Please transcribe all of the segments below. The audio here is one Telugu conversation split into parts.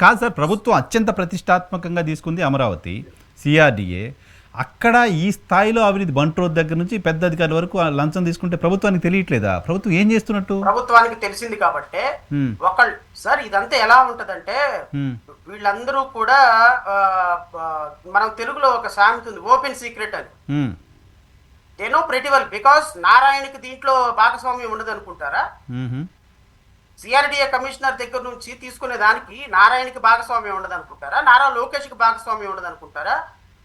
కాదు సార్ ప్రభుత్వం అత్యంత ప్రతిష్టాత్మకంగా తీసుకుంది అమరావతి సిఆర్డిఏ అక్కడ ఈ స్థాయిలో అవినీతి బంట్రోడ్ దగ్గర నుంచి పెద్ద అధికారుల వరకు ఆ లంచం తీసుకుంటే ప్రభుత్వానికి తెలియట్లేదా ప్రభుత్వం ఏం చేస్తున్నట్టు ప్రభుత్వానికి తెలిసింది కాబట్టి. ఒకళ్ళు సార్ ఇదంతా ఎలా ఉంటదంటే. వీళ్ళందరూ కూడా మనం తెలుగులో ఒక సామెత ఉంది ఓపెన్ సీక్రెట్ అని హ్మ్. They know pretty well because నారాయణకి దీంట్లో భాగస్వామ్యం ఉండదు అనుకుంటారా. సిఆర్డిఏ కమిషనర్ దగ్గర నుంచి తీసుకునే దానికి నారాయణకి భాగస్వామ్యం ఉండదనుకుంటారా నారా లోకేష్కి భాగస్వామ్యం ఉండదనుకుంటారా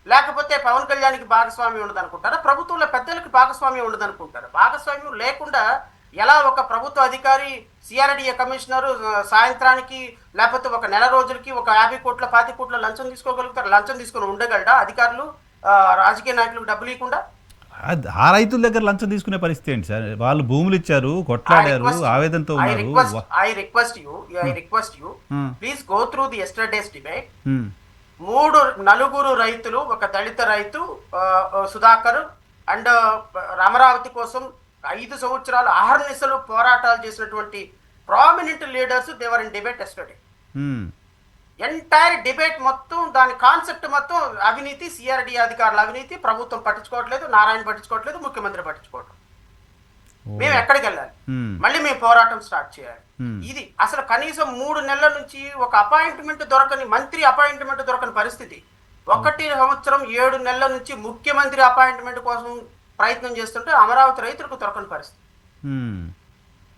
లేకపోతే పవన్ కళ్యాణ్కి భాగస్వామ్యం ఉండదనుకుంటారా ప్రభుత్వంలో పెద్దలకి భాగస్వామ్యం ఉండదనుకుంటారు భాగస్వామ్యం లేకుండా ఎలా ఒక ప్రభుత్వ అధికారి సిఆర్డిఏ కమిషనర్ సాయంత్రానికి లేకపోతే ఒక నెల రోజులకి ఒక యాభై కోట్ల పాతి కోట్ల లంచం తీసుకోగలుగుతారు? లంచం తీసుకొని ఉండగలడా అధికారులు? రాజకీయ నాయకులకు డబ్బులు ఇవ్వకుండా? ఆ రైతుల దగ్గర లంచం తీసుకునే పరిస్థితి ఏంటి సార్ వాళ్ళు భూములు ఇచ్చారు కొట్లాడారు ఆవేదనతో ఉన్నారు I request you I request you. Please go through the yesterday's debate. మూడు నలుగురు రైతులు ఒక దళిత రైతు సుధాకర్ అండ్ అమరావతి కోసం ఐదు సంవత్సరాలు అహర్నిశలు పోరాటాలు చేసినటువంటి prominent leaders they were in debate yesterday. Entire debate మొత్తం దాని కాన్సెప్ట్ మొత్తం అవినీతి సిఆర్డి అధికారుల అవినీతి ప్రభుత్వం పట్టించుకోవట్లేదు నారాయణ పట్టించుకోవట్లేదు ముఖ్యమంత్రి పట్టించుకోవట్లేదు మేము ఎక్కడికి వెళ్ళాలి. మళ్ళీ మేము పోరాటం స్టార్ట్ చేయాలి. ఇది అసలు కనీసం మూడు నెలల నుంచి ఒక అపాయింట్మెంట్ దొరకని మంత్రి అపాయింట్మెంట్ దొరకని పరిస్థితి ఒకటి సంవత్సరం ఏడు నెలల నుంచి ముఖ్యమంత్రి అపాయింట్మెంట్ కోసం ప్రయత్నం చేస్తుంటే అమరావతి రైతులకు దొరకని పరిస్థితి.